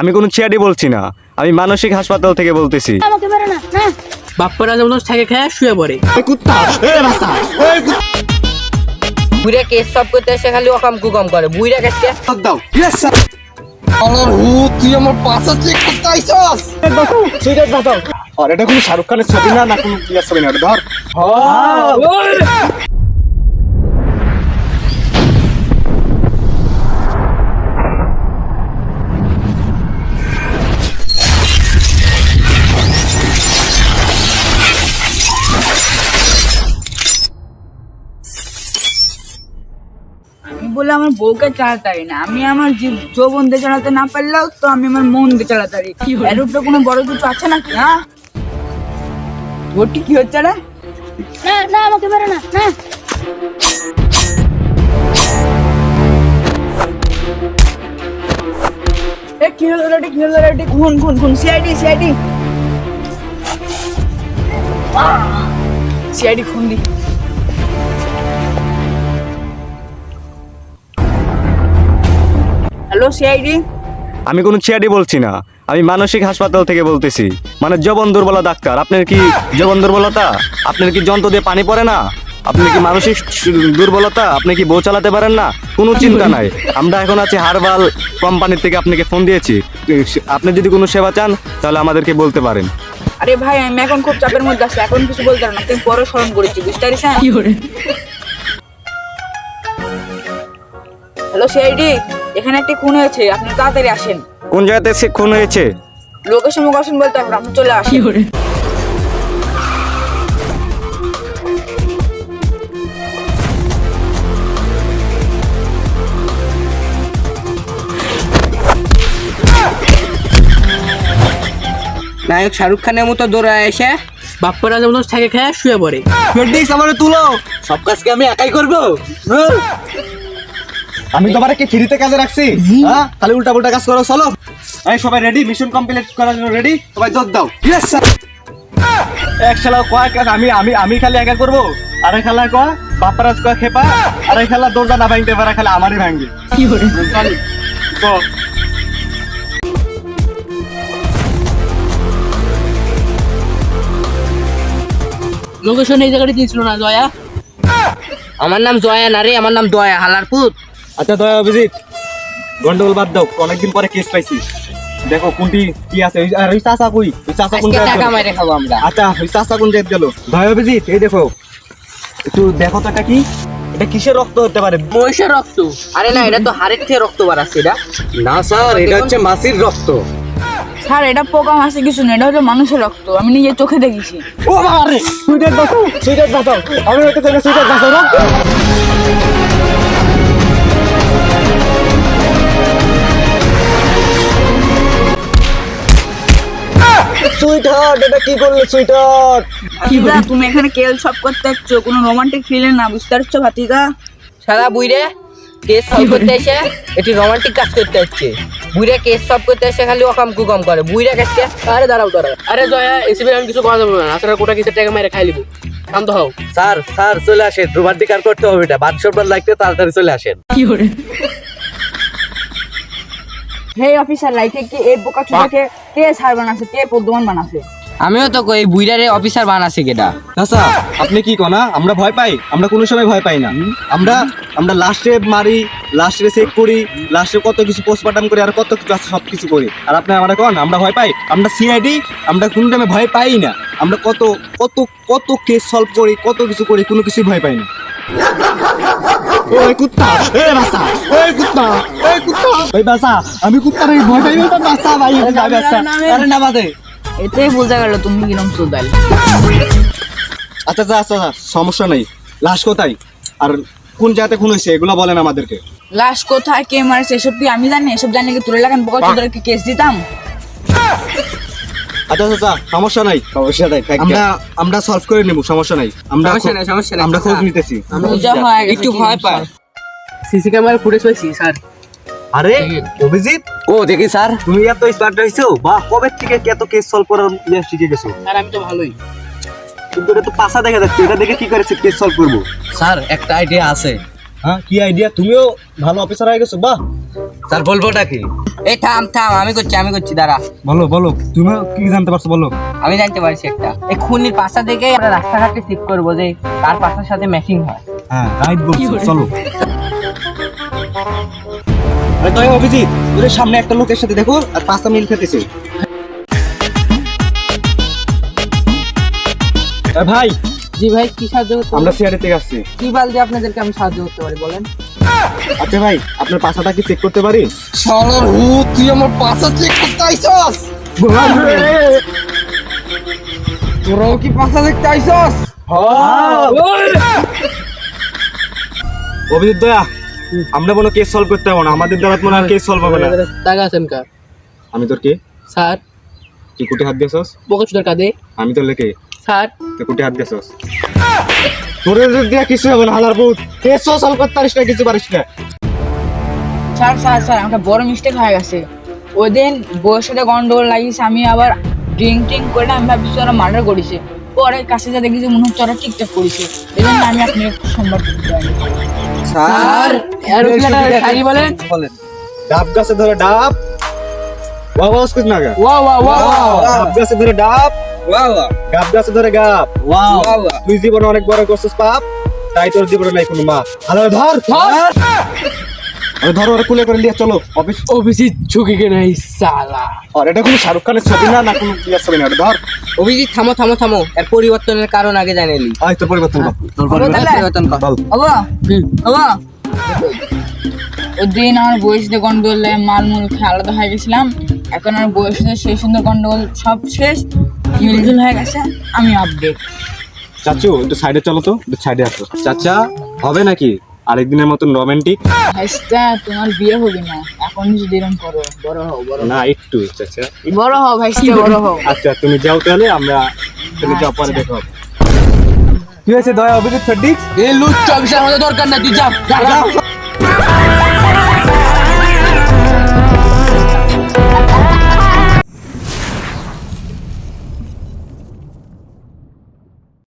আমি কোনো চিয়াডি বলছি না আমি মানসিক হাসপাতাল থেকে বলতেছি। আমাকে বেরো না না। বাপ্পারা যেমন থেকে খেয়ে শুয়ে পড়ে। বুড়া কেস সব করতে এসে খালি অকাম কুকাম করে। বুড়া কাছে দাও। আর এটা কোনো শাহরুখ খানের ছবি না না কোনো ক্লিয়ার ছবি না ধর। আমি বলে আমার বউকে চালাতে পারি না। আমি আমার জীব যৌবন দিয়ে চালাতে না পারলেও তো আমি আমার মন দিয়ে চালাতে পারি এর উপরে কোনো বড় কিছু আছে নাকি? হ্যাঁ? ওটি কি হচ্ছে রে? না না আমাকে বেরো না না। এ কি হলো রে কি হলো রে খুন খুন খুন সিআইডি সিআইডি। সিআইডি খুন দি। Hello CID? আমি কোনো সিআইডি বলছি না। আমি মানসিক হাসপাতাল থেকে বলতেছি। মানে জবন দুর্বলা ডাক্তার। আপনার কি জবন দুর্বলতা? আপনার কি যন্ত্র দিয়ে পানি পড়ে না? আপনি কি মানসিক দুর্বলতা? আপনি কি বউ চালাতে পারেন না? কোনো চিন্তা নাই। আমরা এখন আছি হারবাল কোম্পানির থেকে আপনাকে ফোন দিয়েছি। আপনি যদি কোনো সেবা চান তাহলে আমাদেরকে বলতে পারেন। আরে ভাই আমি এখন খুব চাপের মধ্যে আছি। এখন কিছু বলতে পারব না। তুই বড় স্মরণ করেছি বুঝতে পারিস হ্যালো সিআইডি? এখানে একটি খুন হয়েছে আপনি তাড়াতাড়ি আসেন। কোন জায়গাতে সে খুন হয়েছে? লোকেশন মোকেশন বলতে না, আপনি চলে আসেন। নায়ক শাহরুখ খানের মতো দৌড়ায় এসে বাপ্পারা যেমন থেকে খেয়ে শুয়ে পড়ে। আমারে তুলো। সব কাজকে আমি একাই করব। আমি তোমারে কি ফ্রিতে কাজে রাখছি? হ্যাঁ? খালি উল্টা পুল্টা কাজ করো চলো। এই সবাই রেডি মিশন কমপ্লিট করার জন্য রেডি সবাই যোগ দাও। ইয়েস স্যার এক খেলা কয় কাজ? আমি আমি আমি খালি একা করব? আরে খেলা কয় বাপারাজ কয় খেপা? আরে খেলা দরজা না ভাঙতে পারে খালি আমারই ভাঙবে। কি করে লোকেশন এই জায়গাটা দিয়েছিল না জয়া? আমার নাম জয়া না রে আমার নাম দয়া হালার পুত। আচ্ছা দয়া অভিজিৎ গন্ডগোল বাদ দাও অনেকদিন পরে কেস পাইছি। দেখো কোনটি কি আছে ওই- আর ওই চাচা কই? ওই চাচা কোন জায়গায় টাকা গেল? খাব আমরা। আচ্ছা ওই চাচা কোন জায়গায় গেল? দয়া অভিজিৎ এই দেখো একটু দেখো তো এটা কি? এটা কিসের রক্ত হতে পারে? মহিষের রক্ত। আরে না এটা তো হাড়ের থেকে রক্ত বাড়াচ্ছে এটা। না স্যার এটা হচ্ছে মাসির রক্ত। স্যার এটা পোকা মাসে কিছু না এটা হলো মানুষের রক্ত। আমি নিজের চোখে দেখেছি। ও বাবা রে সুইটার বাঁচাও সুইটার বাঁচাও আমি হয়তো থেকে সুইটার বাঁচাও রক্ত সুইটার এটা কি করলে সুইটার ভাতিজা তুমি এখানে কেল সব করতে যাচ্ছ কোনো রোমান্টিক ফিলিং না বুঝতে পারছ ভাতিজা? সারা বুইরে কেস সলভ করতে এসে এটি রোমান্টিক কাজ করতে হচ্ছে বুইরে কেস সলভ করতে এসে খালি অকাম কুকাম করে। বুইরে কাছে আরে দাঁড়াও দাঁড়াও। আরে জয়া এসিবি আমি কিছু করা যাবে না। আসলে কোটা কিছু টাকা মেরে খাই লিবো? শান্ত হও। স্যার স্যার চলে আসেন। রোমান্টিক আর করতে হবে এটা বাদ সরবার লাগতে তাড়াতাড়ি চলে আসেন। কি করে হে অফিসার লাইকে কি এই বোকা চুদাকে কে সার বানাছে কে পদ্মমান বানাছে? আমিও তো কই বুইরারে অফিসার বানাছে কেডা? চাচা আপনি কি কনা? আমরা ভয় পাই আমরা কোনো সময় ভয় পাই না। আমরা আমরা লাস্টে মারি লাস্টে চেক করি লাস্টে কত কিছু পোস্টমার্টম করি আর কত কিছু আছে সব কিছু করি। আর আপনি আমরা কন আমরা ভয় পাই আমরা সিআইডি আমরা কোনো টাইমে ভয় পাই না। আমরা কত কত কত কেস সলভ করি কত কিছু করি কোনো কিছুই ভয় পাই না। ওই কুত্তা এ বাসা ওই কুত্তা ওই কুত্তা। ওই বাসা আমি কুত্তা রে ভয় পাই না বাসা ভাই বাসা আরে না বাদে। এতেই বোঝা গেল তুমি কিরম চোদাল আচ্ছা আচ্ছা আচ্ছা আচ্ছা, সমস্যা নেই। লাশ কোথায় আর কোন জায়গাতে খুন হয়েছে এগুলো বলেন আমাদেরকে। লাশ কোথায় কে মারছে এসব কি আমি জানি? এসব জানলে কি তোর লাগান পোকা চুদারকে কেস দিতাম? আচ্ছা আচ্ছা, আচ্ছা সমস্যা নাই। সমস্যা নাই আমরা আমরা সলভ করে নেব সমস্যা নাই। আমরা সমস্যা নাই, সমস্যা নাই, আমরা খোঁজ নিতেছি। হয়ে একটু ভয় পায়। সিসি ক্যামেরা ফুটেজ পাইছি স্যার। আরে অভিজিৎ? ও দেখি স্যার। তুমি এত স্মার্ট হইছো? বাহ কবে থেকে এত কেস সলভ করার ইয়ে শিখে গেছো? স্যার আমি তো ভালোই। কিন্তু এটা তো পাশা দেখা যাচ্ছে এটা দেখে কি করে কেস সলভ করব? স্যার একটা আইডিয়া আছে। হ্যাঁ কি আইডিয়া তুমিও ভালো অফিসার হয়ে গেছো বাহ। স্যার বলবোটা কি? এই থাম থাম আমি করছি আমি করছি দাঁড়া। বলো বলো তুমিও কি জানতে পারছ বলো। আমি জানতে পারছি একটা। এই খুনির পাশা থেকে আমরা রাস্তাঘাটে ঠিক করব যে তার পাশার সাথে ম্যাচিং হয়। হ্যাঁ রাইট বলছো চলো। আরে অভিজিৎ ওদের সামনে একটা লোকের সাথে দেখো আর পাঁচটা মিল খেতেছে। এ ভাই জি ভাই কি সাহায্য করতে আমরা সিআরডি থেকে আসছি কি বাল দিয়ে আপনাদেরকে আমি সাহায্য করতে পারি বলেন? আচ্ছা ভাই আপনার পাশাটা কি চেক করতে পারি? শালার হু তুই আমার চেক করতে আইছস? তোরাও কি দেখতে আইছস? অভিজিৎ দয়া আমরা কোনো কেস সলভ করতে পারব না। আমাদের দ্বারা মনে হয় কেস সলভ হবে না। টাকা আছেন কা আমি তোর কে? স্যার। তুই কুটে হাত দিয়েছস? বকচুদার কাঁদে আমি তোর লেকে? স্যার তুই কুটে হাত দিয়েছস তোর দিয়া কিছু হবে না হালার বুট কেস সলভ করতে না কিছু পারিস না স্যার স্যার স্যার একটা বড় মিস্টেক হয়ে গেছে ওই দিন বউয়ের সাথে গন্ডগোল লাগিয়েছে আমি আবার ড্রিঙ্ক ট্রিঙ্ক করে আমি ভাবছি ওরা মার্ডার করেছে পরে কাছে যা দেখি যে মনে হচ্ছে ওরা ঠিকঠাক করেছে এই জন্য আমি আপনি একটু সম্ভব করতে পারি স্যার এর উকিলটা খালি বলেন ডাব গাছে ধরে ডাব ওয়া ওয়া ওয়া ডাব গাছে ধরে ডাব গাব গাছে ধরে গাব। তুই জীবনে অনেক বড় করছিস পাপ তাই তোর জীবনে নাই কোনো মাপ। আরে ধর আরে ধর ওরা কুলে করে নিয়ে চলো অফিস। অফিসে ঝুঁকি কে নাই সালা। আর এটা কোনো শাহরুখ খানের ছবি না না কোনো প্লেয়ার ছবি না ধর। অভিজিৎ থামো থামো থামো। এর পরিবর্তনের কারণ আগে জানেলি আয় তোর পরিবর্তন কর। তোর পরিবর্তন কর। বাবা। বাবা। ওই দিন আমার গন্ডগোল লাগে মাল মুল খেয়ে আলাদা হয়ে গেছিলাম। এখন আমার বউয়ের সেই সুন্দর গন্ডগোল সব শেষ। মিলজুল হয়ে গেছে আমি আপডেট। চাচু একটু সাইডে চলো তো একটু সাইডে আসো। চাচা হবে নাকি? আরেকদিনের মতন রোমান্টিক ভাইস্তা তোমার বিয়ে হবে না। এখন যদি এরকম করো বড় হও বড় না একটু চাচা বড় হও ভাইস্তা বড় হও। আচ্ছা তুমি যাও তাহলে আমরা তুমি যাও পরে দেখো কি হয়েছে দয়া অভিজিৎ ফেডিক্স এই লুচ্চা আমাদের দরকার না তুই যা, যা।